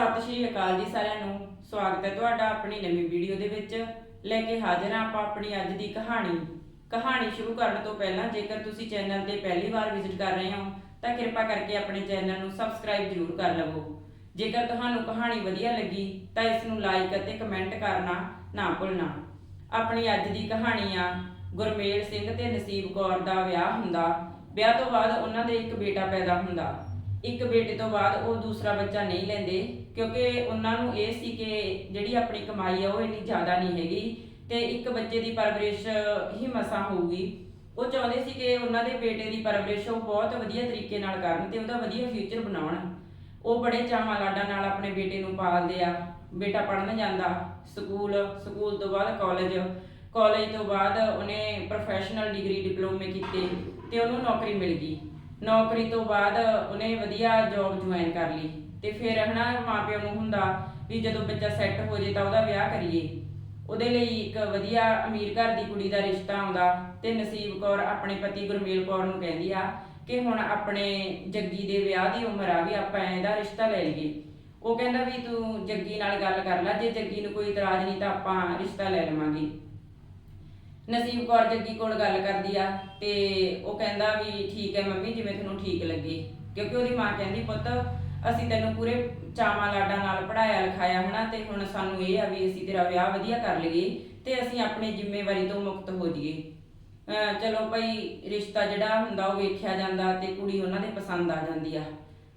ਸਤਿ ਸ਼੍ਰੀ ਅਕਾਲ ਜੀ ਸਾਰਿਆਂ ਨੂੰ। ਸਵਾਗਤ ਹੈ ਤੁਹਾਡਾ ਆਪਣੀ ਨਵੀਂ ਵੀਡੀਓ ਦੇ ਵਿੱਚ। ਲੈ ਕੇ ਹਾਜ਼ਰ ਹਾਂ ਆਪਾਂ ਆਪਣੀ ਅੱਜ ਦੀ ਕਹਾਣੀ। ਕਹਾਣੀ ਸ਼ੁਰੂ ਕਰਨ ਤੋਂ ਪਹਿਲਾਂ ਜੇਕਰ ਤੁਸੀਂ ਚੈਨਲ ਤੇ ਪਹਿਲੀ ਵਾਰ ਵਿਜ਼ਿਟ ਕਰ ਰਹੇ ਹੋ, ਤਾਂ ਕਿਰਪਾ ਕਰਕੇ ਆਪਣੇ ਚੈਨਲ ਨੂੰ ਸਬਸਕ੍ਰਾਈਬ ਜ਼ਰੂਰ ਕਰ ਲਵੋ। ਜੇਕਰ ਤੁਹਾਨੂੰ ਕਹਾਣੀ ਵਧੀਆ ਲੱਗੀ, ਤਾਂ ਇਸ ਨੂੰ ਲਾਈਕ ਅਤੇ ਕਮੈਂਟ ਕਰਨਾ ਨਾ ਭੁੱਲਣਾ। ਆਪਣੀ ਅੱਜ ਦੀ ਕਹਾਣੀ ਆ, ਗੁਰਮੇਲ ਸਿੰਘ ਤੇ ਨਸੀਬ ਕੌਰ ਦਾ ਵਿਆਹ ਹੁੰਦਾ। ਵਿਆਹ ਤੋਂ ਬਾਅਦ ਉਹਨਾਂ ਦੇ ਇੱਕ ਬੇਟਾ ਪੈਦਾ ਹੁੰਦਾ। ਇੱਕ ਬੇਟੇ ਤੋਂ ਬਾਅਦ ਉਹ ਦੂਸਰਾ ਬੱਚਾ ਨਹੀਂ ਲੈਂਦੇ, ਕਿਉਂਕਿ ਉਹਨਾਂ ਨੂੰ ਇਹ ਸੀ ਕਿ ਜਿਹੜੀ ਆਪਣੀ ਕਮਾਈ ਆ ਉਹ ਇੰਨੀ ਜ਼ਿਆਦਾ ਨਹੀਂ ਹੈਗੀ ਤੇ ਇੱਕ ਬੱਚੇ ਦੀ ਪਰਵਰਿਸ਼ ਹੀ ਮਸਾਂ ਹੋਊਗੀ। ਉਹ ਚਾਹੁੰਦੇ ਸੀ ਕਿ ਉਹਨਾਂ ਦੇ ਬੇਟੇ ਦੀ ਪਰਵਰਿਸ਼ ਉਹ ਬਹੁਤ ਵਧੀਆ ਤਰੀਕੇ ਨਾਲ ਕਰਨ ਤੇ ਉਹਦਾ ਵਧੀਆ ਫਿਊਚਰ ਬਣਾਉਣ। ਉਹ ਬੜੇ ਚਾਵਾਂ ਲਾਡਾਂ ਨਾਲ ਆਪਣੇ ਬੇਟੇ ਨੂੰ ਪਾਲਦੇ ਆ। ਬੇਟਾ ਪੜ੍ਹਨ ਜਾਂਦਾ, ਸਕੂਲ ਸਕੂਲ ਤੋਂ ਬਾਅਦ ਕਾਲਜ ਕਾਲਜ ਤੋਂ ਬਾਅਦ ਉਹਨੇ ਪ੍ਰੋਫੈਸ਼ਨਲ ਡਿਗਰੀ ਡਿਪਲੋਮੇ ਕੀਤੇ ਤੇ ਉਹਨੂੰ ਨੌਕਰੀ ਮਿਲ ਗਈ। ਨੌਕਰੀ ਤੋਂ ਬਾਅਦ ਉਹਨੇ ਵਧੀਆ ਜੌਬ ਜੁਆਇਨ ਕਰ ਲਈ। ਤੇ ਫਿਰ ਹਨਾ ਮਾਪਿਆਂ ਨੂੰ ਹੁੰਦਾ ਵੀ ਜਦੋਂ ਬੱਚਾ ਸੈੱਟ ਹੋ ਜੇ ਤਾਂ ਉਹਦਾ ਵਿਆਹ ਕਰੀਏ। ਉਹਦੇ ਲਈ ਇੱਕ ਵਧੀਆ ਅਮੀਰ ਘਰ ਦੀ ਕੁੜੀ ਦਾ ਰਿਸ਼ਤਾ ਆਉਂਦਾ ਤੇ ਨਸੀਬ ਕੌਰ ਆਪਣੇ ਪਤੀ ਗੁਰਮੇਲ ਕੌਰ ਨੂੰ ਕਹਿੰਦੀ ਆ ਕਿ ਹੁਣ ਆਪਣੇ ਜੱਗੀ ਦੇ ਵਿਆਹ ਦੀ ਉਮਰ ਆ ਵੀ ਆਪਾਂ ਇਹਦਾ ਰਿਸ਼ਤਾ ਲੈ ਲਈਏ। ਉਹ ਕਹਿੰਦਾ ਵੀ ਤੂੰ ਜੱਗੀ ਨਾਲ ਗੱਲ ਕਰ ਲੈ, ਜੇ ਜੱਗੀ ਨੂੰ ਕੋਈ ਇਤਰਾਜ਼ ਨਹੀਂ ਤਾਂ ਆਪਾਂ ਰਿਸ਼ਤਾ ਲੈ ਲਵਾਂਗੇ। ਨਸੀਬ ਕੌਰ ਜੱਗੀ ਕੋਲ ਗੱਲ ਕਰਦੀ ਆ ਤੇ ਉਹ ਕਹਿੰਦਾ ਵੀ ਠੀਕ ਹੈ ਮੰਮੀ, ਜਿਵੇਂ ਤੁਹਾਨੂੰ ਠੀਕ ਲੱਗੇ। ਕਿਉਂਕਿ ਉਹਦੀ ਮਾਂ ਕਹਿੰਦੀ, ਪੁੱਤ, ਅਸੀਂ ਤੈਨੂੰ ਪੂਰੇ ਚਾਵਾਂ ਲਾਡਾਂ ਨਾਲ ਪੜਾਇਆ ਲਿਖਾਇਆ ਹਨਾ ਤੇ ਹੁਣ ਸਾਨੂੰ ਇਹ ਆ ਵੀ ਅਸੀਂ ਤੇਰਾ ਵਿਆਹ ਵਧੀਆ ਕਰ ਲਈਏ ਤੇ ਅਸੀਂ ਆਪਣੀ ਜ਼ਿੰਮੇਵਾਰੀ ਤੋਂ ਮੁਕਤ ਹੋ ਜਾਈਏ। ਚਲੋ ਭਾਈ, ਰਿਸ਼ਤਾ ਜਿਹੜਾ ਹੁੰਦਾ ਉਹ ਵੇਖਿਆ ਜਾਂਦਾ ਤੇ ਕੁੜੀ ਉਹਨਾਂ ਦੇ ਪਸੰਦ ਆ ਜਾਂਦੀ ਆ।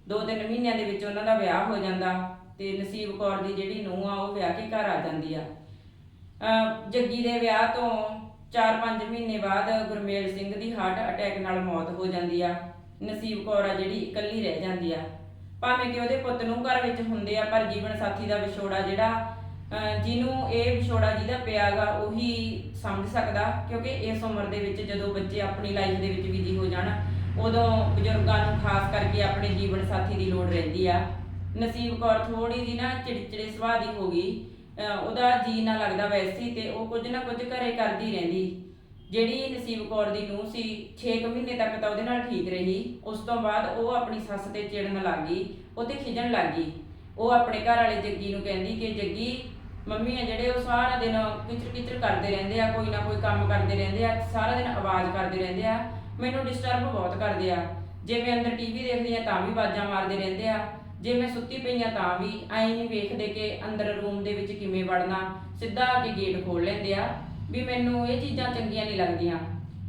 ਦੋ ਤਿੰਨ ਮਹੀਨਿਆਂ ਦੇ ਵਿੱਚ ਉਹਨਾਂ ਦਾ ਵਿਆਹ ਹੋ ਜਾਂਦਾ ਤੇ ਨਸੀਬ ਕੌਰ ਦੀ ਜਿਹੜੀ ਨੂੰਹ ਆ ਉਹ ਵਿਆਹ ਕੇ ਘਰ ਆ ਜਾਂਦੀ ਆ। ਜੱਗੀ ਦੇ ਵਿਆਹ ਤੋਂ 4-5 ਮਹੀਨੇ ਬਾਅਦ ਗੁਰਮੇਲ ਸਿੰਘ ਦੀ ਹਾਰਟ ਅਟੈਕ ਨਾਲ ਮੌਤ ਹੋ ਜਾਂਦੀ ਆ। ਨਸੀਬ ਕੌਰ ਆ ਜਿਹੜੀ ਇਕੱਲੀ ਰਹਿ ਜਾਂਦੀ ਆ। ਭਾਵੇਂ ਕਿ ਉਹਦੇ ਪੁੱਤ ਨੂੰ ਘਰ ਵਿੱਚ ਹੁੰਦੇ ਆ, ਪਰ ਜੀਵਨ ਸਾਥੀ ਦਾ ਵਿਛੋੜਾ ਜਿਹੜਾ ਜਿਹਨੂੰ ਇਹ ਵਿਛੋੜਾ ਜਿਹਦਾ ਪਿਆਗਾ ਉਹੀ ਸਮਝ ਸਕਦਾ, ਕਿਉਂਕਿ ਇਸ ਉਮਰ ਦੇ ਵਿੱਚ ਜਦੋਂ ਬੱਚੇ ਆਪਣੀ ਲਾਈਫ ਦੇ ਵਿੱਚ ਬਿਜ਼ੀ ਹੋ ਜਾਣ, ਉਦੋਂ ਬਜ਼ੁਰਗਾਂ ਨੂੰ ਖਾਸ ਕਰਕੇ ਆਪਣੇ ਜੀਵਨ ਸਾਥੀ ਦੀ ਲੋੜ ਰਹਿੰਦੀ ਆ। ਨਸੀਬ ਕੌਰ ਥੋੜੀ ਜੀ ਨਾ ਚਿੜਚਿੜੇ ਸੁਭਾਅ ਦੀ ਹੋ ਗਈ। ਅਹ ਉਹਦਾ ਜੀ ਨਾ ਲੱਗਦਾ ਵੈਸੇ ਤੇ ਉਹ ਕੁਝ ਨਾ ਕੁਝ ਘਰੇ ਕਰਦੀ ਰਹਿੰਦੀ। ਜਿਹੜੀ ਨਸੀਬ ਕੌਰ ਦੀ ਨੂੰਹ ਸੀ 6 ਮਹੀਨੇ ਤੱਕ ਤਾਂ ਉਹਦੇ ਨਾਲ ਠੀਕ ਰਹੀ। ਉਸ ਤੋਂ ਬਾਅਦ ਉਹ ਆਪਣੀ ਸੱਸ ਤੇ ਚਿੜਨ ਲੱਗ ਗਈ, ਉਹ ਤੇ ਖਿਜਣ ਲੱਗ ਗਈ। ਉਹ ਆਪਣੇ ਘਰ ਵਾਲੇ ਜੱਗੀ ਨੂੰ ਕਹਿੰਦੀ ਕਿ ਜੱਗੀ, ਮੰਮੀ ਆ ਜਿਹੜੇ ਉਹ ਸਾਰਾ ਦਿਨ ਕਿਚਰ ਕਿਚਰ ਕਰਦੇ ਰਹਿੰਦੇ ਆ, ਕੋਈ ਨਾ ਕੋਈ ਕੰਮ ਕਰਦੇ ਰਹਿੰਦੇ ਆ, ਸਾਰਾ ਦਿਨ ਆਵਾਜ਼ ਕਰਦੇ ਰਹਿੰਦੇ ਆ। ਮੈਨੂੰ ਡਿਸਟਰਬ ਬਹੁਤ ਕਰਦੇ ਆ। ਜੇ ਮੈਂ ਅੰਦਰ ਟੀਵੀ ਦੇਖਦੀ ਆ ਤਾਂ ਵੀ ਆਵਾਜ਼ਾਂ ਮਾਰਦੇ ਰਹਿੰਦੇ ਆ। ਜੇ ਮੈਂ ਸੁੱਤੀ ਪਈ ਆ ਤਾਂ ਵੀ ਐਂ ਨਹੀਂ ਵੇਖਦੇ ਕਿ ਅੰਦਰ ਰੂਮ ਦੇ ਵਿੱਚ ਕਿਵੇਂ ਵੜਨਾ, ਸਿੱਧਾ ਆ ਕੇ ਗੇਟ ਖੋਲ ਲੈਂਦੇ ਆ, ਵੀ ਮੈਨੂੰ ਇਹ ਚੀਜ਼ਾਂ ਚੰਗੀਆਂ ਨਹੀਂ ਲੱਗਦੀਆਂ।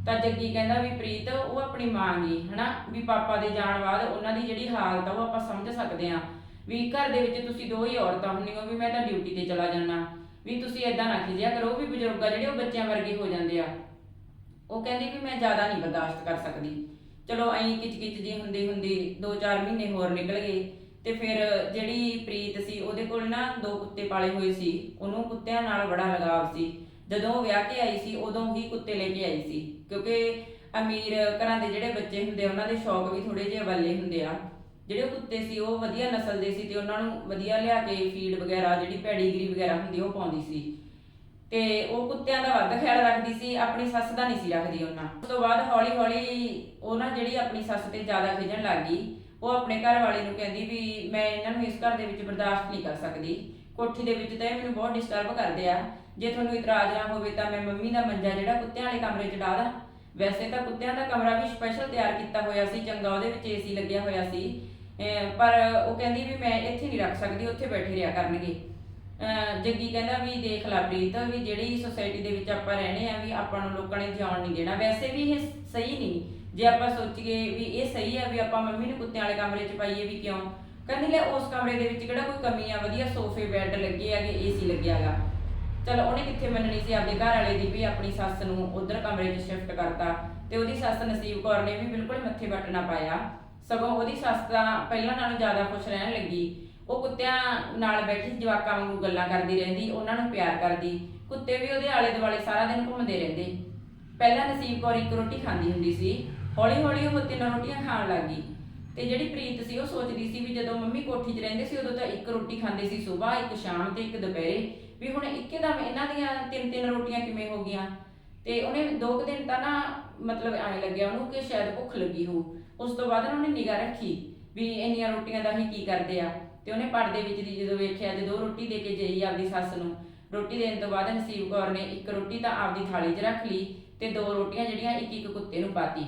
ਤਾਂ ਜੱਗੀ ਕਹਿੰਦਾ ਵੀ ਪ੍ਰੀਤ, ਉਹ ਆਪਣੀ ਮਾਂ ਗਈ ਹਨਾ? ਵੀ ਪਾਪਾ ਦੇ ਜਾਣ ਬਾਅਦ ਉਹਨਾਂ ਦੀ ਜਿਹੜੀ ਹਾਲਤ ਆ, ਉਹ ਆਪਾਂ ਸਮਝ ਸਕਦੇ ਆ। ਵੀ ਘਰ ਦੇ ਵਿੱਚ ਤੁਸੀਂ ਦੋ ਹੀ ਔਰਤਾਂ ਹੁੰਦੀਆਂ ਵੀ ਮੈਂ ਤਾਂ ਡਿਊਟੀ ਤੇ ਚਲਾ ਜਾਣਾ ਵੀ ਤੁਸੀਂ ਐਦਾਂ ਨਾ ਖਿਜਿਆ ਕਰੋ, ਉਹ ਵੀ ਬਜ਼ੁਰਗ ਆ ਜਿਹੜੇ ਉਹ ਬੱਚਿਆਂ ਵਰਗੇ ਹੋ ਜਾਂਦੇ ਆ। ਉਹ ਕਹਿੰਦੀ ਵੀ ਮੈਂ ਜ਼ਿਆਦਾ ਨਹੀਂ ਬਰਦਾਸ਼ਤ ਕਰ ਸਕਦੀ। ਚਲੋ ਐਂ ਕਿਚ ਕਿਚ ਜੀ ਹੁੰਦੀ ਹੁੰਦੀ 2-4 ਮਹੀਨੇ ਹੋਰ ਨਿਕਲ ਗਏ। ਤੇ ਫਿਰ ਜਿਹੜੀ ਪ੍ਰੀਤ ਸੀ, ਉਹਦੇ ਕੋਲ ਨਾ ਦੋ ਕੁੱਤੇ ਪਾਲੇ ਹੋਏ ਸੀ। ਉਹਨੂੰ ਕੁੱਤਿਆਂ ਨਾਲ ਬੜਾ ਲਗਾਵ ਸੀ। ਜਦੋਂ ਉਹ ਵਿਆਹ ਕੇ ਆਈ ਸੀ, ਉਦੋਂ ਹੀ ਕੁੱਤੇ ਲੈ ਕੇ ਆਈ ਸੀ। ਕਿਉਂਕਿ ਅਮੀਰ ਘਰਾਂ ਦੇ ਜਿਹੜੇ ਬੱਚੇ ਹੁੰਦੇ ਉਹਨਾਂ ਦੇ ਸ਼ੌਕ ਵੀ ਥੋੜੇ ਜਿਹੇ ਵੱਲੇ ਹੁੰਦੇ ਆ। ਜਿਹੜੇ ਕੁੱਤੇ ਸੀ, ਉਹ ਵਧੀਆ ਨਸਲ ਦੇ ਸੀ ਤੇ ਉਹਨਾਂ ਨੂੰ ਵਧੀਆ ਲਿਆ ਕੇ ਫੀਡ ਵਗੈਰਾ, ਜਿਹੜੀ ਪੈਡੀਗਰੀ ਵਗੈਰਾ ਹੁੰਦੀ ਉਹ ਪਾਉਂਦੀ ਸੀ। ਤੇ ਉਹ ਕੁੱਤਿਆਂ ਦਾ ਵੱਧ ਖਿਆਲ ਰੱਖਦੀ ਸੀ, ਆਪਣੀ ਸੱਸ ਦਾ ਨਹੀਂ ਸੀ ਰੱਖਦੀ ਉਹਨਾਂ। ਉਸ ਤੋਂ ਬਾਅਦ ਹੌਲੀ ਹੌਲੀ ਉਹ ਨਾ ਜਿਹੜੀ ਆਪਣੀ ਸੱਸ ਤੇ ਜ਼ਿਆਦਾ ਖਿਜਣ ਲੱਗ ਗਈ ਉਹ ਆਪਣੇ ਘਰ ਵਾਲੇ ਨੂੰ ਕਹਿੰਦੀ ਵੀ ਮੈਂ ਇਹਨਾਂ ਨੂੰ ਇਸ ਘਰ ਦੇ ਵਿੱਚ ਬਰਦਾਸ਼ਤ ਨਹੀਂ ਕਰ ਸਕਦੀ। ਕੋਠੀ ਦੇ ਵਿੱਚ ਤਾਂ ਇਹ ਮੈਨੂੰ ਬਹੁਤ ਡਿਸਟਰਬ ਕਰਦੇ ਆ। ਜੇ ਤੁਹਾਨੂੰ ਇਤਰਾਜ਼ ਨਾ ਹੋਵੇ ਤਾਂ ਮੈਂ ਮੰਮੀ ਦਾ ਮੰਜਾ ਜਿਹੜਾ ਕੁੱਤਿਆਂ ਵਾਲੇ ਕਮਰੇ 'ਚ ਡਾ ਦਾਂ। ਵੈਸੇ ਤਾਂ ਕੁੱਤਿਆਂ ਦਾ ਕਮਰਾ ਵੀ ਸਪੈਸ਼ਲ ਤਿਆਰ ਕੀਤਾ ਹੋਇਆ ਸੀ, ਚੰਗਾ ਉਹਦੇ ਵਿੱਚ ਏਸੀ ਲੱਗਿਆ ਹੋਇਆ ਸੀ। ਪਰ ਉਹ ਕਹਿੰਦੀ ਵੀ ਮੈਂ ਇੱਥੇ ਨਹੀਂ ਰੱਖ ਸਕਦੀ, ਉੱਥੇ ਬੈਠੇ ਰਿਹਾ ਕਰਨਗੇ। ਅਹ ਜੱਗੀ ਕਹਿੰਦਾ ਵੀ ਦੇਖ ਲਾ ਪ੍ਰੀਤ, ਵੀ ਜਿਹੜੀ ਸੋਸਾਇਟੀ ਦੇ ਵਿੱਚ ਆਪਾਂ ਰਹਿਣੇ ਆ, ਵੀ ਆਪਾਂ ਨੂੰ ਲੋਕਾਂ ਨੇ ਜਾਣ ਨਹੀਂ ਦੇਣਾ। ਵੈਸੇ ਵੀ ਇਹ ਸਹੀ ਨਹੀਂ। ਜੇ ਆਪਾਂ ਸੋਚੀਏ ਵੀ ਇਹ ਸਹੀ ਆ ਵੀ ਆਪਾਂ ਮੰਮੀ ਨੂੰ ਕੁੱਤਿਆਂ ਵਾਲੇ ਕਮਰੇ 'ਚ ਪਾਈਏ ਵੀ ਕਿਉਂ? ਕਹਿੰਦੀ ਲੈ ਉਸ ਕਮਰੇ ਦੇ ਵਿੱਚ ਕਿਹੜਾ ਕੋਈ ਕਮੀ ਆ? ਵਧੀਆ ਸੋਫੇ, ਬੈੱਡ ਲੱਗੇ ਹੈਗੇ, ਏਸੀ ਲੱਗਿਆਗਾ ਚਲ ਉਹਨੇ ਕਿੱਥੇ ਮੰਨਣੀ ਸੀ ਆਪਦੇ ਘਰ ਵਾਲੇ ਦੀ ਵੀ ਆਪਣੀ ਸੱਸ ਨੂੰ ਉਧਰ ਕਮਰੇ 'ਚ ਸ਼ਿਫਟ ਕਰਤਾ ਤੇ ਉਹਦੀ ਸੱਸ ਨਸੀਬ ਕੌਰ ਨੇ ਵੀ ਬਿਲਕੁਲ ਮੱਥੇ ਵੱਟ ਨਾ ਪਾਇਆ। ਸਗੋਂ ਉਹਦੀ ਸੱਸ ਤਾਂ ਪਹਿਲਾਂ ਨਾਲੋਂ ਜ਼ਿਆਦਾ ਖੁਸ਼ ਰਹਿਣ ਲੱਗੀ। ਉਹ ਕੁੱਤਿਆਂ ਨਾਲ ਬੈਠੀ ਜਵਾਕਾਂ ਵਾਂਗੂ ਗੱਲਾਂ ਕਰਦੀ ਰਹਿੰਦੀ, ਉਹਨਾਂ ਨੂੰ ਪਿਆਰ ਕਰਦੀ। ਕੁੱਤੇ ਵੀ ਉਹਦੇ ਆਲੇ ਦੁਆਲੇ ਸਾਰਾ ਦਿਨ ਘੁੰਮਦੇ ਰਹਿੰਦੇ। ਪਹਿਲਾਂ ਨਸੀਬ ਕੌਰ ਇੱਕ ਰੋਟੀ ਖਾਂਦੀ ਹੁੰਦੀ ਸੀ। ਹੌਲੀ ਹੌਲੀ ਉਹ ਤਿੰਨ ਰੋਟੀਆਂ ਖਾਣ ਲੱਗ ਗਈ। ਤੇ ਜਿਹੜੀ ਪ੍ਰੀਤ ਸੀ, ਉਹ ਸੋਚਦੀ ਸੀ ਵੀ ਜਦੋਂ ਮੰਮੀ ਕੋਠੀ 'ਚ ਰਹਿੰਦੇ ਸੀ, ਉਦੋਂ ਤਾਂ ਇੱਕ ਰੋਟੀ ਖਾਂਦੇ ਸੀ ਸਵੇਰ ਇੱਕ ਸ਼ਾਮ ਤੇ ਇੱਕ ਦੁਪਹਿਰੇ। ਵੀ ਹੁਣ ਇੱਕੇ ਇਹਨਾਂ ਦੀਆਂ ਤਿੰਨ ਤਿੰਨ ਰੋਟੀਆਂ ਕਿਵੇਂ ਹੋ ਗਈਆਂ? ਤੇ ਉਹਨੇ ਦੋ ਕੁ ਦਿਨ ਤਾਂ ਨਾ ਮਤਲਬ ਐਂ ਲੱਗਿਆ ਉਹਨੂੰ ਕਿ ਸ਼ਾਇਦ ਭੁੱਖ ਲੱਗੀ ਹੋ ਉਸ ਤੋਂ ਬਾਅਦ ਉਹਨੇ ਨਿਗਾਹ ਰੱਖੀ ਵੀ ਇੰਨੀਆਂ ਰੋਟੀਆਂ ਦਾ ਹੀ ਕੀ ਕਰਦੇ ਆ? ਤੇ ਉਹਨੇ ਪਰਦੇ ਵਿੱਚ ਦੀ ਜਦੋਂ ਵੇਖਿਆ ਜਦੋਂ ਰੋਟੀ ਦੇ ਕੇ ਗਈ ਆਪਦੀ ਸੱਸ ਨੂੰ। ਰੋਟੀ ਦੇਣ ਤੋਂ ਬਾਅਦ ਨਸੀਬ ਕੌਰ ਨੇ ਇੱਕ ਰੋਟੀ ਤਾਂ ਆਪਦੀ ਥਾਲੀ 'ਚ ਰੱਖ ਲਈ ਤੇ ਦੋ ਰੋਟੀਆਂ ਜਿਹੜੀਆਂ ਇੱਕ ਇੱਕ ਕੁੱਤੇ ਨੂੰ ਪਾਤੀ।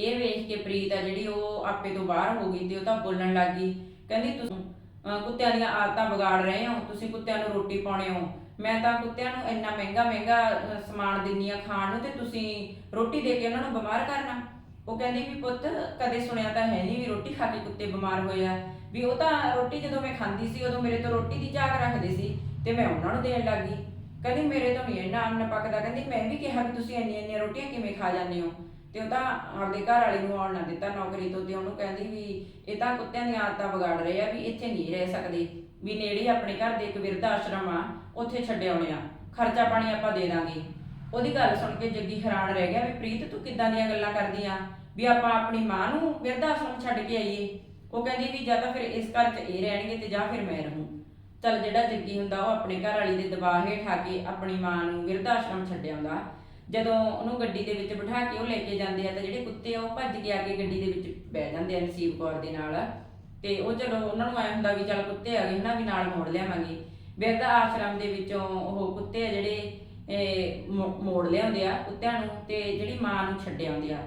ਇਹ ਵੇਖ ਕੇ ਪ੍ਰੀਤ ਆ ਜਿਹੜੀ ਉਹ ਆਪੇ ਤੋਂ ਬਾਹਰ ਹੋ ਗਈ ਤੇ ਉਹ ਤਾਂ ਬੋਲਣ ਲੱਗ ਗਈ। ਕਹਿੰਦੀ ਤੁਸੀਂ ਅਹ, ਕੁੱਤਿਆਂ ਦੀਆਂ ਆਦਤਾਂ ਵਿਗਾੜ ਰਹੇ ਹੋ ਤੁਸੀਂ ਕੁੱਤਿਆਂ ਨੂੰ ਰੋਟੀ ਪਾਉਣੇ ਹੋ। ਮੈਂ ਤਾਂ ਕੁੱਤਿਆਂ ਨੂੰ ਇੰਨਾ ਮਹਿੰਗਾ ਮਹਿੰਗਾ ਅਹ, ਸਮਾਨ ਦਿੰਨੀ ਆ ਖਾਣ ਨੂੰ ਤੇ ਤੁਸੀਂ ਰੋਟੀ ਦੇ ਕੇ ਉਹਨਾਂ ਨੂੰ ਬਿਮਾਰ ਕਰਨਾ। ਉਹ ਕਹਿੰਦੀ ਵੀ ਪੁੱਤ ਕਦੇ ਸੁਣਿਆ ਤਾਂ ਹੈ ਨਹੀਂ ਵੀ ਰੋਟੀ ਖਾ ਕੇ ਕੁੱਤੇ ਬਿਮਾਰ ਹੋਏ ਆ। ਵੀ ਉਹ ਤਾਂ ਰੋਟੀ ਜਦੋਂ ਮੈਂ ਖਾਂਦੀ ਸੀ ਉਦੋਂ ਮੇਰੇ ਤੋਂ ਰੋਟੀ ਦੀ ਝਾਕ ਰੱਖਦੇ ਸੀ ਤੇ ਮੈਂ ਉਹਨਾਂ ਨੂੰ ਦੇਣ ਲੱਗੀ ਕਹਿੰਦੀ ਮੇਰੇ ਤੋਂ ਨਹੀਂ ਇੰਨਾ ਅੰਨ ਪੱਕਦਾ। ਕਹਿੰਦੀ ਮੈਂ ਵੀ ਕਿਹਾ ਵੀ ਤੁਸੀਂ ਇੰਨੀਆਂ ਇੰਨੀਆਂ ਰੋਟੀਆਂ ਕਿਵੇਂ ਖਾ ਜਾਂਦੇ ਹੋ? ਤੇ ਉਹ ਤਾਂ ਆਪਦੇ ਘਰ ਵਾਲੇ ਨੂੰ ਆਉਣ ਨਾ ਦਿੱਤਾ ਨੌਕਰੀ ਤੋਂ ਤੇ ਉਹਨੂੰ ਕਹਿੰਦੀ ਵੀ ਇਹ ਤਾਂ ਕੁੱਤਿਆਂ ਦੀਆਂ ਆਦਤਾਂ ਵਿਗਾੜ ਰਹੇ ਆ ਵੀ ਇੱਥੇ ਨਹੀਂ ਰਹਿ ਸਕਦੇ। ਵੀ ਨੇੜੇ ਆਪਣੇ ਘਰ ਦੇ ਇੱਕ ਵਿਰਧ ਆਸ਼ਰਮ ਆ, ਉੱਥੇ ਛੱਡ ਆਉਣੇ ਆ। ਖਰਚਾ ਪਾਣੀ ਆਪਾਂ ਦੇ ਦਾਂਗੇ। ਉਹਦੀ ਗੱਲ ਸੁਣ ਕੇ ਜੱਗੀ ਹੈਰਾਨ ਰਹਿ ਗਿਆ ਵੀ ਪ੍ਰੀਤ ਤੂੰ ਕਿੱਦਾਂ ਦੀਆਂ ਗੱਲਾਂ ਕਰਦੀ ਆ? ਵੀ ਆਪਾਂ ਆਪਣੀ ਮਾਂ ਨੂੰ ਵਿਰਧ ਆਸ਼ਰਮ ਛੱਡ ਕੇ ਆਈਏ। ਉਹ ਕਹਿੰਦੀ ਵੀ ਜਾਂ ਤਾਂ ਫਿਰ ਇਸ ਘਰ 'ਚ ਇਹ ਰਹਿਣਗੇ ਤੇ ਜਾਂ ਫਿਰ ਮੈਂ ਰਹੂੰ। ਚੱਲ ਜਿਹੜਾ ਜੱਗੀ ਹੁੰਦਾ ਉਹ ਆਪਣੇ ਘਰ ਵਾਲੀ ਦੇ ਦਬਾਅ ਹੇਠ ਆ ਕੇ ਆਪਣੀ ਮਾਂ ਨੂੰ ਵਿਰਧ ਆਸ਼ਰਮ ਛੱਡ ਆਉਂਦਾ। ਜਦੋਂ ਉਹਨੂੰ ਗੱਡੀ ਦੇ ਵਿੱਚ ਬਿਠਾ ਕੇ ਉਹ ਲੈ ਕੇ ਜਾਂਦੇ ਆ ਤਾਂ ਜਿਹੜੇ ਕੁੱਤੇ ਆ ਉਹ ਭੱਜ ਕੇ ਆ ਕੇ ਗੱਡੀ ਦੇ ਵਿੱਚ ਬਹਿ ਜਾਂਦੇ ਆ ਨਸੀਬ ਕੌਰ ਦੇ ਨਾਲ। ਤੇ ਉਹ ਚਲੋ ਉਹਨਾਂ ਨੂੰ ਐ ਹੁੰਦਾ ਵੀ ਚੱਲ ਕੁੱਤੇ ਆ ਗਏ ਹਨਾ ਵੀ ਨਾਲ ਮੋੜ ਲਿਆਵਾਂਗੇ। ਬਿਰਧ ਆਸ਼ਰਮ ਦੇ ਵਿੱਚੋਂ ਉਹ ਕੁੱਤੇ ਆ ਜਿਹੜੇ ਇਹ, ਮੋੜ ਲਿਆਉਂਦੇ ਆ ਕੁੱਤਿਆਂ ਨੂੰ ਤੇ ਜਿਹੜੀ ਮਾਂ ਨੂੰ ਛੱਡ ਆਉਂਦੇ ਆ।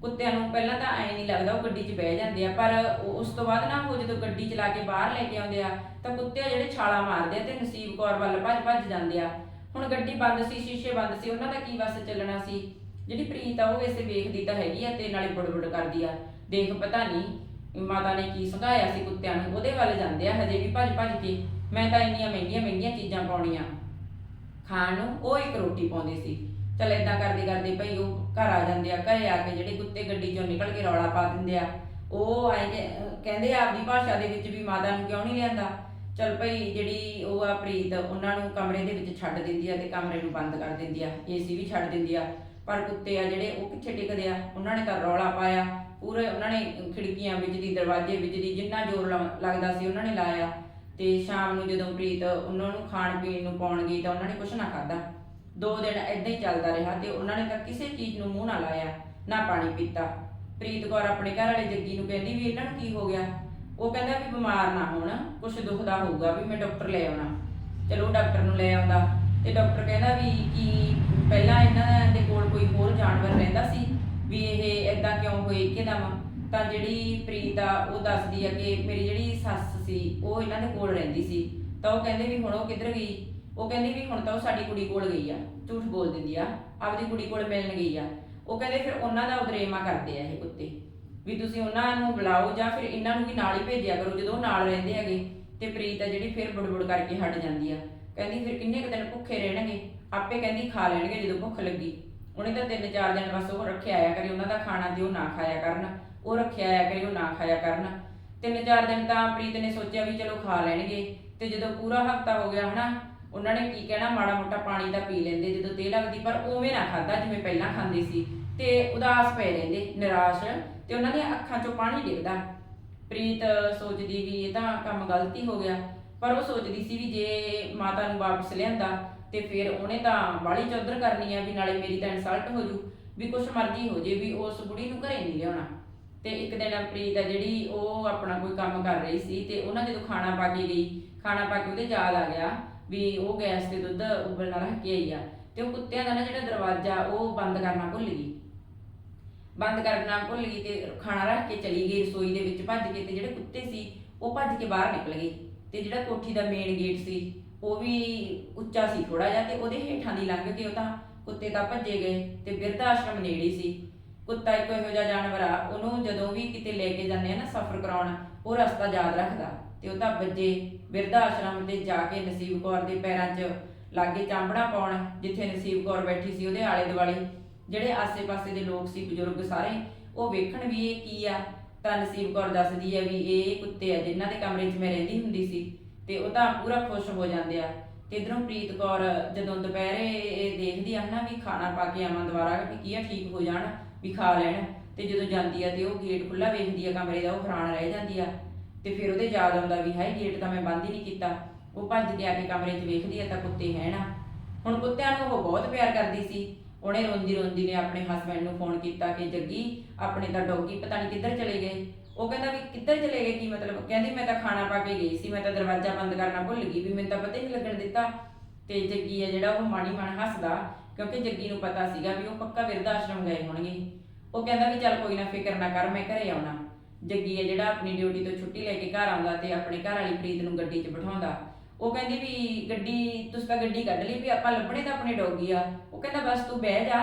ਕੁੱਤਿਆਂ ਨੂੰ ਪਹਿਲਾਂ ਤਾਂ ਐ ਨਹੀਂ ਲੱਗਦਾ ਉਹ ਗੱਡੀ 'ਚ ਬਹਿ ਜਾਂਦੇ ਆ ਪਰ ਉਸ ਤੋਂ ਬਾਅਦ ਨਾ ਉਹ ਜਦੋਂ ਗੱਡੀ ਚਲਾ ਕੇ ਬਾਹਰ ਲੈ ਕੇ ਆਉਂਦੇ ਆ ਤਾਂ ਕੁੱਤੇ ਜਿਹੜੇ ਛਾਲਾ ਮਾਰਦੇ ਆ ਤੇ ਨਸੀਬ ਕੌਰ ਵੱਲ ਭੱਜ ਭੱਜ ਜਾਂਦੇ ਆ। ਹੁਣ ਗੱਡੀ ਬੰਦ ਸੀ, ਸ਼ੀਸ਼ੇ ਬੰਦ ਸੀ, ਉਹਨਾਂ ਦਾ ਕੀ ਵਸ ਚੱਲਣਾ ਸੀ? ਜਿਹੜੀ ਪ੍ਰੀਤ ਆ, ਉਹ ਵੈਸੇ ਵੇਖਦੀ ਤਾਂ ਹੈਗੀ ਆ ਤੇ ਨਾਲੇ ਬੜਬੜ ਕਰਦੀ ਆ। ਦੇਖ ਪਤਾ ਨਹੀਂ, ਮਾਤਾ ਨੇ ਕੀ ਸਿਖਾਇਆ ਸੀ ਕੁੱਤਿਆਂ ਨੂੰ, ਉਹਦੇ ਵੱਲ ਜਾਂਦੇ ਆ ਹਜੇ ਵੀ ਭੱਜ ਭੱਜ ਕੇ। ਮੈਂ ਤਾਂ ਇੰਨੀਆਂ ਮਹਿੰਗੀਆਂ ਮਹਿੰਗੀਆਂ ਚੀਜ਼ਾਂ ਪਾਉਣੀਆਂ। ਖਾਣ ਨੂੰ ਉਹ ਇੱਕ ਰੋਟੀ ਪਾਉਂਦੀ ਸੀ। ਚਲ ਏਦਾਂ ਕਰਦੇ ਕਰਦੇ ਭਈ ਉਹ ਘਰ ਆ ਜਾਂਦੇ ਆ, ਘਰੇ ਆ ਕੇ ਜਿਹੜੇ ਕੁੱਤੇ ਗੱਡੀ ਚੋਂ ਨਿਕਲ ਕੇ ਰੌਲਾ ਪਾ ਦਿੰਦੇ ਆ। ਉਹ ਆਏ ਕਹਿੰਦੇ ਆਪਦੀ ਭਾਸ਼ਾ ਦੇ ਵਿੱਚ ਵੀ ਮਾਤਾ ਨੂੰ ਕਿਉਂ ਨਹੀਂ ਲਿਆਂਦਾ? ਚਲ ਭਈ ਜਿਹੜੀ ਉਹ ਆ ਪ੍ਰੀਤ, ਉਹਨਾਂ ਨੂੰ ਕਮਰੇ ਦੇ ਵਿੱਚ ਛੱਡ ਦਿੰਦੀ ਆ ਤੇ ਕਮਰੇ ਨੂੰ ਬੰਦ ਕਰ ਦਿੰਦੀ ਆ, ਏਸੀ ਵੀ ਛੱਡ ਦਿੰਦੀ ਆ। ਪਰ ਕੁੱਤੇ ਆ ਜਿਹੜੇ ਉਹ ਪਿੱਛੇ ਟਿਕਦੇ ਆ, ਉਹਨਾਂ ਨੇ ਤਾਂ ਰੌਲਾ ਪਾਇਆ। ਪੂਰੇ ਉਹਨਾਂ ਨੇ ਖਿੜਕੀਆਂ ਵਿੱਚ ਦੀ, ਦਰਵਾਜ਼ੇ ਵਿੱਚ ਦੀ, ਜਿੰਨਾ ਜ਼ੋਰ ਲੱਗਦਾ ਸੀ ਉਹਨਾਂ ਨੇ ਲਾਇਆ। ਤੇ ਸ਼ਾਮ ਨੂੰ ਜਦੋਂ ਪ੍ਰੀਤ ਉਹਨਾਂ ਨੂੰ ਖਾਣ ਪੀਣ ਨੂੰ ਪਾਉਣ ਗਈ ਤਾਂ ਉਹਨਾਂ ਨੇ ਕੁਛ ਨਾ ਖਾਦਾ ਦੋ ਦਿਨ ਏਦਾਂ ਹੀ ਚੱਲਦਾ ਰਿਹਾ ਤੇ ਉਹਨਾਂ ਨੇ ਤਾਂ ਕਿਸੇ ਚੀਜ਼ ਨੂੰ ਮੂੰਹ ਨਾ ਲਾਇਆ, ਨਾ ਪਾਣੀ ਪੀਤਾ। ਪ੍ਰੀਤ ਕੌਰ ਆਪਣੇ ਘਰ ਵਾਲੇ ਜੱਗੀ ਨੂੰ ਕਹਿੰਦੀ ਵੀ ਇਹਨਾਂ ਨੂੰ ਕੀ ਹੋ ਗਿਆ? ਉਹ ਕਹਿੰਦਾ ਵੀ ਬਿਮਾਰ ਨਾ ਹੋਣ, ਕੁਛ ਦੁਖਦਾ ਹੋਊਗਾ ਵੀ ਮੈਂ ਡਾਕਟਰ ਲੈ ਆਉਣਾ। ਚਲੋ ਡਾਕਟਰ ਨੂੰ ਲੈ ਆਉਂਦਾ। ਤੇ ਡਾਕਟਰ ਕਹਿੰਦਾ ਵੀ ਕੀ ਪਹਿਲਾਂ ਇਹਨਾਂ ਦੇ ਕੋਲ ਕੋਈ ਹੋਰ ਜਾਨਵਰ ਰਹਿੰਦਾ ਸੀ? ਵੀ ਇਹ ਏਦਾਂ ਕਿਉਂ ਹੋਏ ਇੱਕਦਮ ਤਾਂ ਜਿਹੜੀ ਪ੍ਰੀਤ ਆ, ਉਹ ਦੱਸਦੀ ਆ ਕਿ ਮੇਰੀ ਜਿਹੜੀ ਸੱਸ ਸੀ, ਉਹ ਇਹਨਾਂ ਦੇ ਕੋਲ ਰਹਿੰਦੀ ਸੀ। ਤਾਂ ਉਹ ਕਹਿੰਦੇ ਵੀ ਹੁਣ ਉਹ ਕਿੱਧਰ ਗਈ? ਉਹ ਕਹਿੰਦੀ ਵੀ ਹੁਣ ਤਾਂ ਉਹ ਸਾਡੀ ਕੁੜੀ ਕੋਲ ਗਈ ਆ। ਝੂਠ ਬੋਲ ਦਿੰਦੀ ਆ। ਆਪਦੀ ਕੁੜੀ ਕੋਲ ਮਿਲਣ ਗਈ ਆ। ਉਹ ਕਹਿੰਦੇ ਫਿਰ ਉਹਨਾਂ ਦਾ ਉਦਰੇਮਾ ਕਰਦੇ ਆ ਇਹ ਕੁੱਤੇ ਵੀ ਤੁਸੀਂ ਉਹਨਾਂ ਨੂੰ ਬੁਲਾਓ ਜਾਂ ਫਿਰ ਇਹਨਾਂ ਨੂੰ ਵੀ ਨਾਲ ਹੀ ਭੇਜਿਆ ਕਰੋ, ਜਦੋਂ ਉਹ ਨਾਲ ਰਹਿੰਦੇ ਹੈਗੇ ਤੇ ਪ੍ਰੀਤ ਆ ਜਿਹੜੀ ਫਿਰ ਬੁੜਬੁੜ ਕਰਕੇ ਹਟ ਜਾਂਦੀ ਆ। ਕਹਿੰਦੀ ਫਿਰ ਕਿੰਨੇ ਕੁ ਦਿਨ ਭੁੱਖੇ ਰਹਿਣਗੇ? ਆਪੇ ਕਹਿੰਦੀ ਖਾ ਲੈਣਗੇ ਜਦੋਂ ਭੁੱਖ ਲੱਗੀ। ਉਹਨੇ ਤਾਂ ਤਿੰਨ ਚਾਰ ਦਿਨ ਬਸ ਉਹ ਰੱਖਿਆ ਆਇਆ ਕਰੇ, ਉਹਨਾਂ ਦਾ ਖਾਣਾ ਤੇ ਉਹ ਨਾ ਖਾਇਆ ਕਰਨ। ਉਹ ਰੱਖਿਆ ਆਇਆ ਕਰੇ, ਉਹ ਨਾ ਖਾਇਆ ਕਰਨ। ਤਿੰਨ ਚਾਰ ਦਿਨ ਤਾਂ ਪ੍ਰੀਤ ਨੇ ਸੋਚਿਆ ਵੀ ਚਲੋ ਖਾ ਲੈਣਗੇ। ਤੇ ਜਦੋਂ ਪੂਰਾ ਹਫਤਾ ਹੋ ਗਿਆ ਹਨਾ, ਉਹਨਾਂ ਨੇ ਕੀ ਕਹਿਣਾ, ਮਾੜਾ ਮੋਟਾ ਪਾਣੀ ਦਾ ਪੀ ਲੈਂਦੇ ਜਦੋਂ ਤੇ ਲੱਗਦੀ, ਪਰ ਉਵੇਂ ਨਾ ਖਾਦਾ ਜਿਵੇਂ ਪਹਿਲਾਂ ਖਾਂਦੇ ਸੀ। ਤੇ ਉਦਾਸ ਪਏ ਰਹਿੰਦੇ, ਨਿਰਾਸ਼। ਤੇ ਉਹਨਾਂ ਦੀਆਂ ਅੱਖਾਂ 'ਚੋਂ ਪਾਣੀ ਡਿੱਗਦਾ। ਪ੍ਰੀਤ ਸੋਚਦੀ ਵੀ ਇਹ ਤਾਂ ਕੰਮ ਗਲਤੀ ਹੋ ਗਿਆ। ਪਰ ਉਹ ਸੋਚਦੀ ਸੀ ਵੀ ਜੇ ਮਾਤਾ ਨੂੰ ਵਾਪਸ ਲਿਆਂਦਾ, ਤੇ ਫਿਰ ਉਹਨੇ ਤਾਂ ਬਾਲੀ ਚੌਧਰ ਕਰਨੀ ਆ ਵੀ ਨਾਲੇ ਮੇਰੀ ਤਾਂ ਇਨਸਲਟ ਹੋ ਜੂ। ਵੀ ਕੁਛ ਮਰਜ਼ੀ ਹੋ ਜੇ ਵੀ ਉਸ ਬੁੜੀ ਨੂੰ ਘਰੇ ਨਹੀਂ ਲਿਆਉਣਾ। ਤੇ ਇੱਕ ਦਿਨ ਪ੍ਰੀਤ ਆ ਜਿਹੜੀ ਉਹ ਆਪਣਾ ਕੋਈ ਕੰਮ ਕਰ ਰਹੀ ਸੀ ਤੇ ਉਹਨਾਂ ਜਦੋਂ ਖਾਣਾ ਪਾ ਕੇ ਗਈ, ਖਾਣਾ ਪਾ ਕੇ ਉਹਦੇ ਯਾਦ ਆ ਗਿਆ ਵੀ ਉਹ ਗੈਸ ਤੇ ਦੁੱਧ ਉਬਲਣਾ ਰੱਖ ਕੇ ਆਈ ਆ। ਤੇ ਉਹ ਕੁੱਤਿਆਂ ਦਾ ਨਾ ਜਿਹੜਾ ਦਰਵਾਜ਼ਾ ਉਹ ਬੰਦ ਕਰਨਾ ਭੁੱਲ ਗਈ। ਬੰਦ ਕਰਨਾ ਭੁੱਲ ਗਈ ਤੇ ਖਾਣਾ ਰੱਖ ਕੇ ਚਲੀ ਗਈ, ਰਸੋਈ ਦੇ ਵਿੱਚ ਭੱਜ ਕੇ ਤੇ ਜਿਹੜੇ ਕੁੱਤੇ ਸੀ, ਉਹ ਭੱਜ ਕੇ ਬਾਹਰ ਨਿਕਲ ਗਏ। ਤੇ ਜਿਹੜਾ ਕੋਠੀ ਦਾ ਮੇਨ ਗੇਟ ਸੀ, ਉਹ ਵੀ ਉੱਚਾ ਸੀ ਥੋੜਾ ਜਿਹਾ ਤੇ ਉਹਦੇ ਹੇਠਾਂ ਦੀ ਲੰਘ ਕੇ ਉਹ ਤਾਂ ਕੁੱਤੇ ਤਾਂ ਭੱਜੇ ਗਏ ਤੇ ਬਿਰਧ ਆਸ਼ਰਮ ਨੇੜੇ ਸੀ। ਕੁੱਤਾ ਇੱਕ ਇਹੋ ਜਿਹਾ ਜਾਨਵਰ ਆ, ਉਹਨੂੰ ਜਦੋਂ ਵੀ ਕਿਤੇ ਲੈ ਕੇ ਜਾਂਦੇ ਆ ਨਾ ਸਫ਼ਰ ਕਰਾਉਣ, ਉਹ ਰਸਤਾ ਯਾਦ ਰੱਖਦਾ। ਤੇ ਉਹ ਤਾਂ ਬੱਜੇ ਬਿਰਧ ਆਸ਼ਰਮ ਤੇ ਜਾ ਕੇ ਨਸੀਬ ਕੌਰ ਦੇ ਪੈਰਾਂ 'ਚ ਲਾਗੇ ਚਾਂਬੜਾ ਪਾਉਣ, ਜਿੱਥੇ ਨਸੀਬ ਕੌਰ ਬੈਠੀ ਸੀ ਉਹਦੇ ਆਲੇ ਦੁਆਲੇ ਜਿਹੜੇ ਆਸੇ-ਪਾਸੇ ਦੇ ਲੋਕ ਸੀ, ਬਜ਼ੁਰਗ ਸਾਰੇ, ਉਹ ਵੇਖਣ ਵੀ ਇਹ ਕੀ ਆ? ਤਾਂ ਨਸੀਬ ਕੌਰ ਦੱਸਦੀ ਆ ਵੀ ਇਹ ਕੁੱਤੇ ਆ, ਜਿਨ੍ਹਾਂ ਦੇ ਕਮਰੇ 'ਚ ਮੈਂ ਰਹਿੰਦੀ ਹੁੰਦੀ ਸੀ। ਤੇ ਉਹ ਤਾਂ ਪੂਰਾ ਖੁਸ਼ ਹੋ ਜਾਂਦੇ ਆ। ਤੇ ਇਧਰੋਂ ਪ੍ਰੀਤ ਕੌਰ ਜਦੋਂ ਦੁਪਹਿਰੇ ਇਹ ਦੇਖਦੀ ਆ ਹਨਾ ਵੀ ਖਾਣਾ ਪਾ ਕੇ ਆਵਾਂ ਦੁਬਾਰਾ, ਵੀ ਕੀ ਆ, ਠੀਕ ਹੋ ਜਾਣ, ਵੀ ਖਾ ਲੈਣ। ਤੇ ਜਦੋਂ ਜਾਂਦੀ ਆ ਤੇ ਉਹ ਗੇਟ ਖੁੱਲਾ ਵੇਖਦੀ ਆ ਕਮਰੇ ਦਾ, ਉਹ ਹੈਰਾਨ ਰਹਿ ਜਾਂਦੀ ਆ। ਤੇ ਫਿਰ ਉਹਦੇ ਯਾਦ ਆਉਂਦਾ ਵੀ ਹਾਏ, ਗੇਟ ਤਾਂ ਮੈਂ ਬੰਦ ਹੀ ਨਹੀਂ ਕੀਤਾ। ਉਹ ਭੱਜ ਕੇ ਆ ਕੇ ਕਮਰੇ 'ਚ ਵੇਖਦੀ ਆ ਤਾਂ ਕੁੱਤੇ ਹੈ ਨਾ ਹੁਣ ਕੁੱਤਿਆਂ ਨੂੰ ਉਹ ਬਹੁਤ ਪਿਆਰ ਕਰਦੀ ਸੀ। ਉਹਨੇ ਰੋਂਦੀ ਰੋਂਦੀ ਨੇ ਆਪਣੇ ਹਸਬੰਡ ਨੂੰ ਫੋਨ ਕੀਤਾ ਕਿ ਜੱਗੀ, ਆਪਣੇ ਤਾਂ ਡੌਗੀ ਪਤਾ ਨਹੀਂ ਕਿੱਧਰ ਚਲੇ ਗਏ। ਉਹ ਕਹਿੰਦਾ ਵੀ ਕਿੱਧਰ ਚਲੇ ਗਏ? ਕੀ ਮਤਲਬ? ਕਹਿੰਦੀ ਮੈਂ ਤਾਂ ਖਾਣਾ ਪਾ ਕੇ ਗਈ ਸੀ, ਮੈਂ ਤਾਂ ਦਰਵਾਜ਼ਾ ਬੰਦ ਕਰਨਾ ਭੁੱਲ ਗਈ ਵੀ ਮੈਨੂੰ ਤਾਂ ਪਤਾ ਹੀ ਨਹੀਂ ਲੱਗਣ ਦਿੱਤਾ। ਤੇ ਜੱਗੀ ਹੈ ਜਿਹੜਾ ਉਹ ਮਾੜੀ ਮਨ ਹੱਸਦਾ, ਕਿਉਂਕਿ ਜੱਗੀ ਨੂੰ ਪਤਾ ਸੀਗਾ ਵੀ ਉਹ ਪੱਕਾ ਵਿਰਧ ਆਸ਼ਰਮ ਗਏ ਹੋਣਗੇ। ਉਹ ਕਹਿੰਦਾ ਵੀ ਚੱਲ ਕੋਈ ਨਾ, ਫਿਕਰ ਨਾ ਕਰ, ਮੈਂ ਘਰੇ ਆਉਣਾ। ਜੱਗੀ ਹੈ ਜਿਹੜਾ ਆਪਣੀ ਡਿਊਟੀ ਤੋਂ ਛੁੱਟੀ ਲੈ ਕੇ ਘਰ ਆਉਂਦਾ ਤੇ ਆਪਣੇ ਘਰ ਵਾਲੀ ਪ੍ਰੀਤ ਨੂੰ ਗੱਡੀ 'ਚ ਬਿਠਾਉਂਦਾ। ਉਹ ਕਹਿੰਦੀ ਵੀ ਗੱਡੀ, ਤੁਸੀਂ ਤਾਂ ਗੱਡੀ ਕੱਢ ਲਈ ਵੀ ਆਪਾਂ ਲੱਭਣੇ ਤਾਂ ਆਪਣੇ ਡੋਗੀ ਆ। ਉਹ ਕਹਿੰਦਾ ਬਸ ਤੂੰ ਬਹਿ ਜਾ,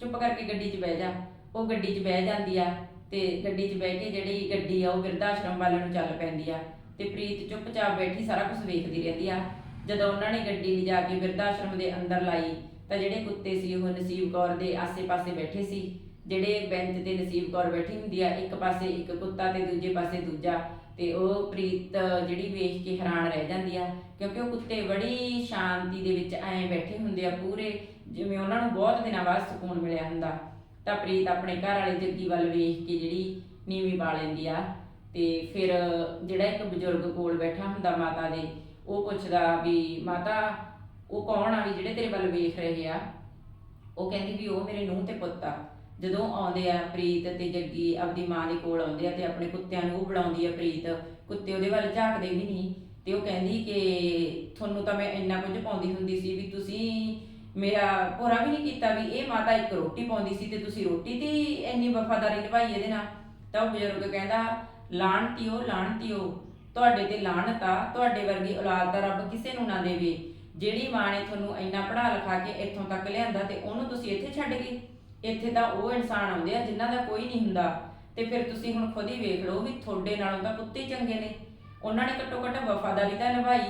ਚੁੱਪ ਕਰਕੇ ਗੱਡੀ 'ਚ ਬਹਿ ਜਾ। ਉਹ ਗੱਡੀ 'ਚ ਬਹਿ ਜਾਂਦੀ ਆ ਤੇ ਗੱਡੀ 'ਚ ਬਹਿ ਕੇ ਜਿਹੜੀ ਗੱਡੀ ਆ ਉਹ ਬਿਰਧ ਆਸ਼ਰਮ ਵੱਲ ਨੂੰ ਚੱਲ ਪੈਂਦੀ ਆ ਤੇ ਪ੍ਰੀਤ ਚੁੱਪਚਾਪ ਬੈਠੀ ਸਾਰਾ ਕੁਝ ਵੇਖਦੀ ਰਹਿੰਦੀ ਆ। ਜਦੋਂ ਉਹਨਾਂ ਨੇ ਗੱਡੀ ਲਿਜਾ ਕੇ ਬਿਰਧ ਆਸ਼ਰਮ ਦੇ ਅੰਦਰ ਲਾਈ, ਤਾਂ ਜਿਹੜੇ ਕੁੱਤੇ ਸੀ ਉਹ ਨਸੀਬ ਕੌਰ ਦੇ ਆਸੇ-ਪਾਸੇ ਬੈਠੇ ਸੀ। ਜਿਹੜੇ ਬੈਂਚ ਤੇ ਨਸੀਬ ਕੌਰ ਬੈਠੀ ਹੁੰਦੀ ਆ, ਇੱਕ ਪਾਸੇ ਇੱਕ ਕੁੱਤਾ ਤੇ ਦੂਜੇ ਪਾਸੇ ਦੂਜਾ। ਤੇ ਉਹ ਪ੍ਰੀਤ ਜਿਹੜੀ ਵੇਖ ਕੇ ਹੈਰਾਨ ਰਹਿ ਜਾਂਦੀ ਆ, ਕਿਉਂਕਿ ਉਹ ਕੁੱਤੇ ਬੜੀ ਸ਼ਾਂਤੀ ਦੇ ਵਿੱਚ ਐਂ ਬੈਠੇ ਹੁੰਦੇ ਆ ਪੂਰੇ, ਜਿਵੇਂ ਉਹਨਾਂ ਨੂੰ ਬਹੁਤ ਦਿਨਾਂ ਬਾਅਦ ਸਕੂਨ ਮਿਲਿਆ ਹੁੰਦਾ। ਤਾਂ ਪ੍ਰੀਤ ਆਪਣੇ ਘਰ ਵਾਲੇ ਜੱਗੀ ਵੱਲ ਵੇਖ ਕੇ ਜਿਹੜੀ ਨੀਵੀਂ ਪਾ ਲੈਂਦੀ ਆ। ਤੇ ਫਿਰ ਜਿਹੜਾ ਇੱਕ ਬਜ਼ੁਰਗ ਕੋਲ ਬੈਠਾ ਹੁੰਦਾ ਮਾਤਾ ਦੇ, ਉਹ ਪੁੱਛਦਾ ਵੀ, ਮਾਤਾ, ਉਹ ਕੌਣ ਆ ਵੀ ਜਿਹੜੇ ਤੇਰੇ ਵੱਲ ਵੇਖ ਰਹੇ ਆ? ਉਹ ਕਹਿੰਦੀ ਵੀ ਉਹ ਮੇਰੇ ਨੂੰਹ ਤੇ ਪੁੱਤ ਆ। ਜਦੋਂ ਆਉਂਦੇ ਆ ਪ੍ਰੀਤ ਤੇ ਜੱਗੀ ਆਪਦੀ ਮਾਂ ਦੇ ਕੋਲ ਆਉਂਦੇ ਆ ਤੇ ਆਪਣੇ ਕੁੱਤਿਆਂ ਨੂੰ ਉਹ ਬੁਲਾਉਂਦੀ ਆ ਪ੍ਰੀਤ, ਕੁੱਤੇ ਉਹਦੇ ਵੱਲ ਝਾਕਦੇ ਵੀ ਨਹੀਂ ਤੇ ਉਹ ਕਹਿੰਦੀ ਕਿ ਤੁਹਾਨੂੰ ਤਾਂ ਮੈਂ ਇੰਨਾ ਕੁਝ ਪਾਉਂਦੀ ਹੁੰਦੀ ਸੀ ਵੀ ਤੁਸੀਂ ਮੇਰਾ ਪੂਰਾ ਵੀ ਨਹੀਂ ਕੀਤਾ ਵੀ ਇਹ ਮਾਤਾ ਇੱਕ ਰੋਟੀ ਪਾਉਂਦੀ ਸੀ ਤੇ ਤੁਸੀਂ ਰੋਟੀ ਦੀ ਇੰਨੀ ਵਫਾਦਾਰੀ ਨਿਭਾਈ ਇਹਦੇ ਨਾਲ? ਤਾਂ ਉਹ ਬਜ਼ੁਰਗ ਕਹਿੰਦਾ ਲਾਣਤੀਓ ਲਾਣਤੀਓ ਤੁਹਾਡੇ ਤੇ ਲਾਹਣਤ ਆ ਤੁਹਾਡੇ ਵਰਗੀ ਔਲਾਦ ਦਾ ਰੱਬ ਕਿਸੇ ਨੂੰ ਨਾ ਦੇਵੇ। ਜਿਹੜੀ ਮਾਂ ਨੇ ਤੁਹਾਨੂੰ ਇੰਨਾ ਪੜਾ ਲਿਖਾ ਕੇ ਇੱਥੋਂ ਤੱਕ ਲਿਆਂਦਾ ਤੇ ਉਹਨੂੰ ਤੁਸੀਂ ਇੱਥੇ ਛੱਡ ਗਏ। ਇੱਥੇ ਤਾਂ ਉਹ ਇਨਸਾਨ ਆਉਂਦੇ ਆ ਜਿਨ੍ਹਾਂ ਦਾ ਕੋਈ ਨਹੀਂ ਹੁੰਦਾ। ਤੇ ਫਿਰ ਤੁਸੀਂ ਹੁਣ ਖੁਦ ਹੀ ਵੇਖ ਲਓ ਵੀ ਤੁਹਾਡੇ ਨਾਲੋਂ ਤਾਂ ਕੁੱਤੇ ਹੀ ਚੰਗੇ ਨੇ। ਉਹਨਾਂ ਨੇ ਘੱਟੋ ਘੱਟ ਵਫਾਦਾਰੀ ਤਾਂ ਨਿਭਾਈ।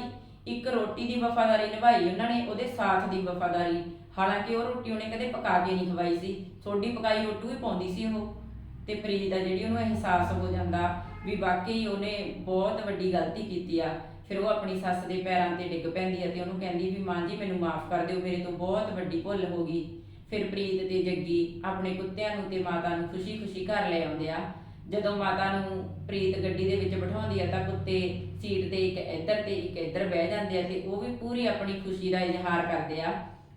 ਇੱਕ ਰੋਟੀ ਦੀ ਵਫਾਦਾਰੀ ਨਿਭਾਈ, ਉਹਨਾਂ ਨੇ ਉਹਦੇ ਸਾਥ ਦੀ ਵਫਾਦਾਰੀ। ਹਾਲਾਂਕਿ ਉਹ ਰੋਟੀ ਉਹਨੇ ਕਦੇ ਪਕਾ ਕੇ ਨਹੀਂ ਖਵਾਈ ਸੀ। ਥੋੜੀ ਪਕਾਈ ਓਟੂ ਹੀ ਪਾਉਂਦੀ ਸੀ ਉਹ। ਤੇ ਪ੍ਰੀਤ ਦਾ ਜਿਹੜੀ ਉਹਨੂੰ ਅਹਿਸਾਸ ਹੋ ਜਾਂਦਾ ਵੀ ਵਾਕਈ ਉਹਨੇ ਬਹੁਤ ਵੱਡੀ ਗਲਤੀ ਕੀਤੀ ਆ। ਫਿਰ ਉਹ ਆਪਣੀ ਸੱਸ ਦੇ ਪੈਰਾਂ ਤੇ ਡਿੱਗ ਪੈਂਦੀ ਆ ਤੇ ਉਹਨੂੰ ਕਹਿੰਦੀ ਵੀ ਮਾਂ ਜੀ ਮੈਨੂੰ ਮਾਫ ਕਰ ਦਿਓ, ਮੇਰੇ ਤੋਂ ਬਹੁਤ ਵੱਡੀ ਭੁੱਲ ਹੋ ਗਈ। ਫਿਰ ਪ੍ਰੀਤ ਤੇ ਜੱਗੀ ਆਪਣੇ ਕੁੱਤਿਆਂ ਨੂੰ ਤੇ ਮਾਤਾ ਨੂੰ ਖੁਸ਼ੀ-ਖੁਸ਼ੀ ਘਰ ਲੈ ਆਉਂਦੇ ਆ। ਜਦੋਂ ਮਾਤਾ ਨੂੰ ਪ੍ਰੀਤ ਗੱਡੀ ਦੇ ਵਿੱਚ ਬਿਠਾਉਂਦੀ ਆ ਤਾਂ ਕੁੱਤੇ ਸੀਟ ਤੇ ਇੱਕ ਇੱਧਰ ਤੇ ਇੱਕ ਇੱਧਰ ਬਹਿ ਜਾਂਦੇ ਆ ਤੇ ਉਹ ਵੀ ਪੂਰੀ ਆਪਣੀ ਖੁਸ਼ੀ ਦਾ ਇਜ਼ਹਾਰ ਕਰਦੇ ਆ।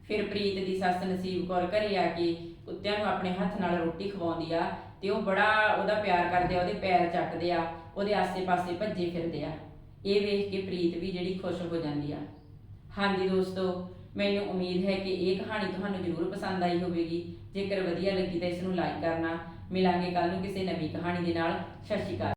ਫਿਰ ਪ੍ਰੀਤ ਦੀ ਸੱਸ ਨਸੀਬ ਕੌਰ ਘਰੇ ਆ ਕੇ ਕੁੱਤਿਆਂ ਨੂੰ ਆਪਣੇ ਹੱਥ ਨਾਲ ਰੋਟੀ ਖਵਾਉਂਦੀ ਆ ਤੇ ਉਹ ਬੜਾ ਉਹਦਾ ਪਿਆਰ ਕਰਦੇ ਆ, ਉਹਦੇ ਪੈਰ ਚੱਟਦੇ ਆ, ਉਹਦੇ ਆਸੇ-ਪਾਸੇ ਭੱਜੇ ਫਿਰਦੇ ਆ। ਇਹ ਵੇਖ ਕੇ ਪ੍ਰੀਤ ਵੀ ਜਿਹੜੀ ਖੁਸ਼ ਹੋ ਜਾਂਦੀ ਆ। ਹਾਂਜੀ ਦੋਸਤੋ ਮੈਨੂੰ ਉਮੀਦ ਹੈ ਕਿ ਇਹ ਕਹਾਣੀ ਤੁਹਾਨੂੰ ਜ਼ਰੂਰ ਪਸੰਦ ਆਈ ਹੋਵੇਗੀ। ਜੇਕਰ ਵਧੀਆ ਲੱਗੀ ਤਾਂ ਇਸ ਨੂੰ ਲਾਈਕ ਕਰਨਾ। ਮਿਲਾਂਗੇ ਕੱਲ ਨੂੰ ਕਿਸੇ ਨਵੀਂ ਕਹਾਣੀ ਦੇ ਨਾਲ। ਸਤਿ ਸ਼੍ਰੀ ਅਕਾਲ।